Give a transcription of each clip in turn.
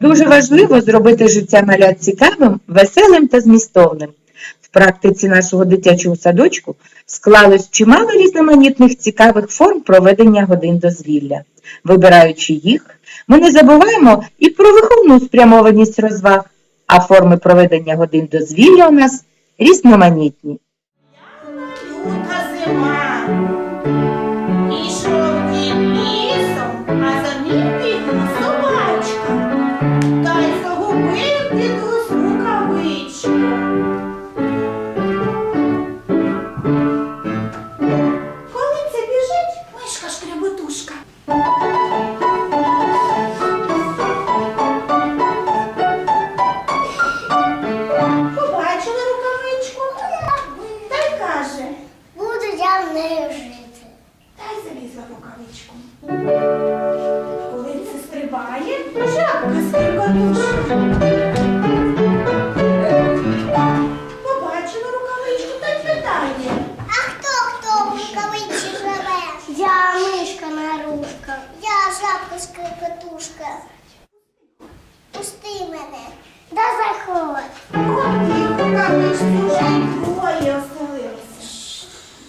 Дуже важливо зробити життя малят цікавим, веселим та змістовним. В практиці нашого дитячого садочку склалось чимало різноманітних цікавих форм проведення годин дозвілля. Вибираючи їх, ми не забуваємо і про виховну спрямованість розваг, а форми проведення годин дозвілля у нас різноманітні. Зима. Шкряботушка. Побачила рукавичку та й каже. Буду я в нею жити. Та й залізла в рукавичку. Коли це стрибає, жабка скрикотушка. Нарушка. Я жабка скрипетушка. Пусти мене. Да заховай.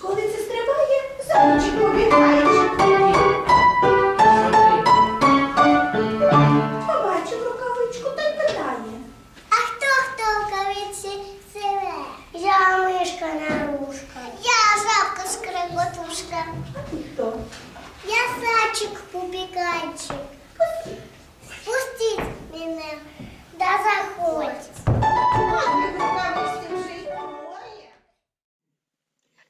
Коли це стрибає, зайчик побігає побігайчик. Пустіть мене. Да заходь.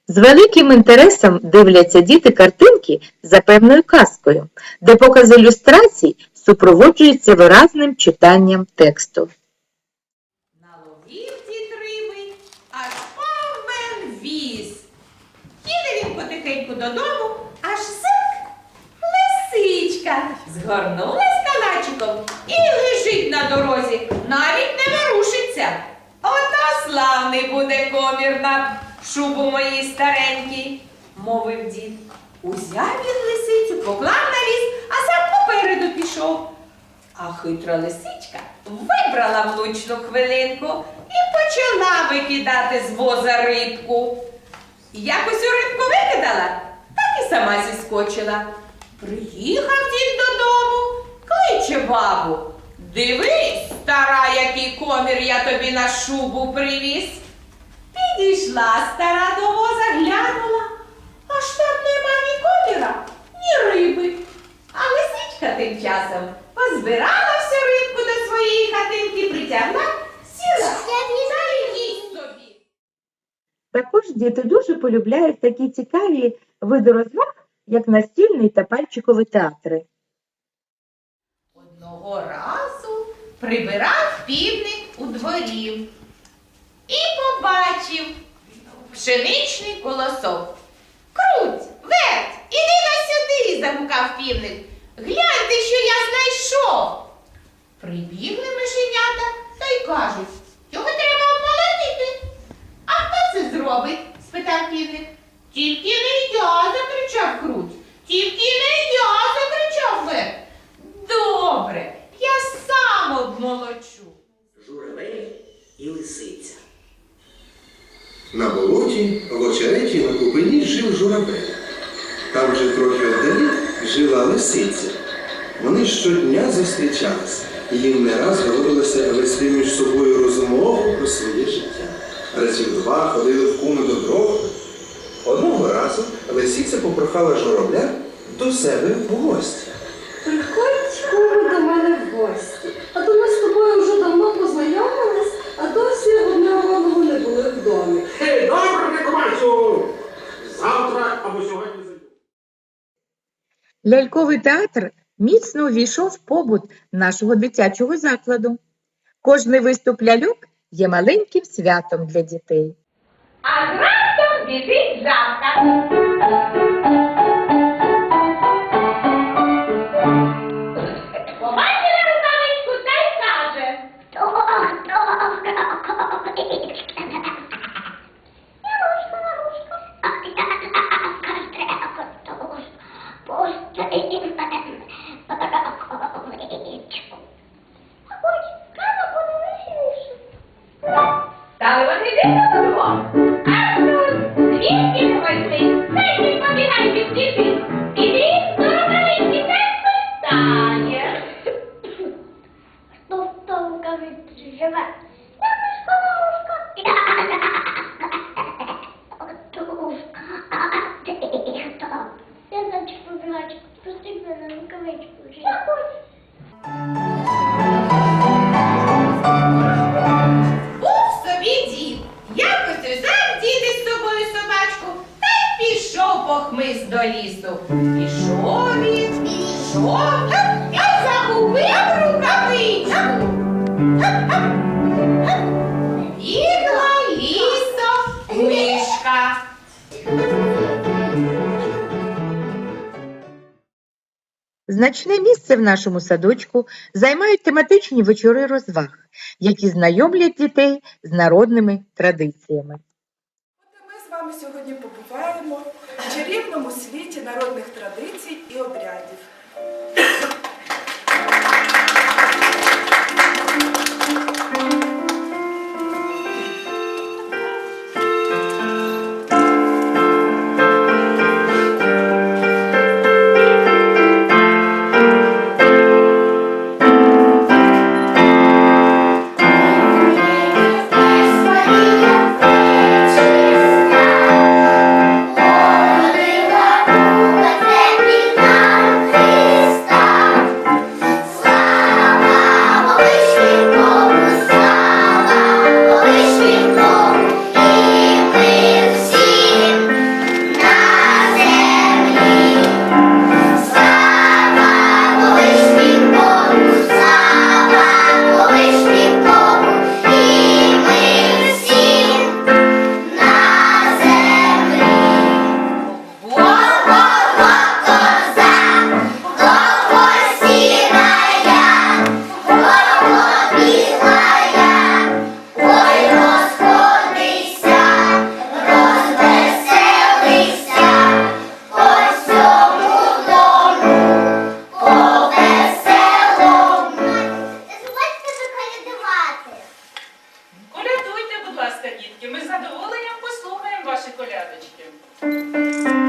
З великим інтересом дивляться діти картинки за певною казкою, де показ ілюстрацій супроводжується виразним читанням тексту. Наловив дід риби, аж повен віз. Їде він потихеньку додому, лисичка. Згорнулась калачиком і лежить на дорозі, навіть не ворушиться. Ото славний буде комір на шубу моїй старенькій, мовив дід. Узяв він лисицю, поклав на віз, а сам попереду пішов. А хитра лисичка вибрала влучну хвилинку і почала викидати з воза рибку. Як усю рибку викидала, так і сама зіскочила. Приїхав дід додому, кличе бабу. Дивись, стара, який комір я тобі на шубу привіз. Підійшла стара до воза, глянула, аж там нема ні коміра, ні риби. А лисичка тим часом позбирала всю рибку до своєї хатинки, притягла, сіла їсть собі. Також діти дуже полюбляють такі цікаві види розваг, як настільний та пальчикові театри. Одного разу прибирав півник у дворі і побачив пшеничний колосок. Круть, верть, іди на сюди, загукав півник. Гляньте, що я знайшов. Прибігли мишенята та й кажуть, його треба обмолотити. А хто це зробить? спитав півник. Тільки не я, закричав круть. Тільки не я, закричав верть. Добре, я сам обмолочу. журавель і лисиця. На болоті в очереті на купині жив журавель. Там же трохи вдалі жила лисиця. Вони щодня зустрічалися, і їм не раз доводилося вести між собою розмову про своє життя. Разів два ходили в куми до дров. Лисиця попрохала журавля до себе в гості. Приходь куми до мене в гості. А то ми з тобою вже давно познайомились, а досі одне одного не були в домі. Ей, добре, Комарцю! Завтра або сьогодні зайду. Ляльковий театр міцно увійшов в побут нашого дитячого закладу. Кожний виступ ляльок є маленьким святом для дітей. А раптом біжить жабка. Побачила рукавичку та й каже. Та вони йдуть до дібіг, і дріб здоровенький не питає. Хто в тому кавиці живе? Я мишка мушка. Отушка. До лісу. Пішов він, пішов та загубив рукавичку. Бігла лісом мишка. Значне місце в нашому садочку займають тематичні вечори розваг, які знайомлять дітей з народними традиціями. Ми з вами сьогодні побуваємо чарівному світі народних традицій і обрядів. ваши колядочки.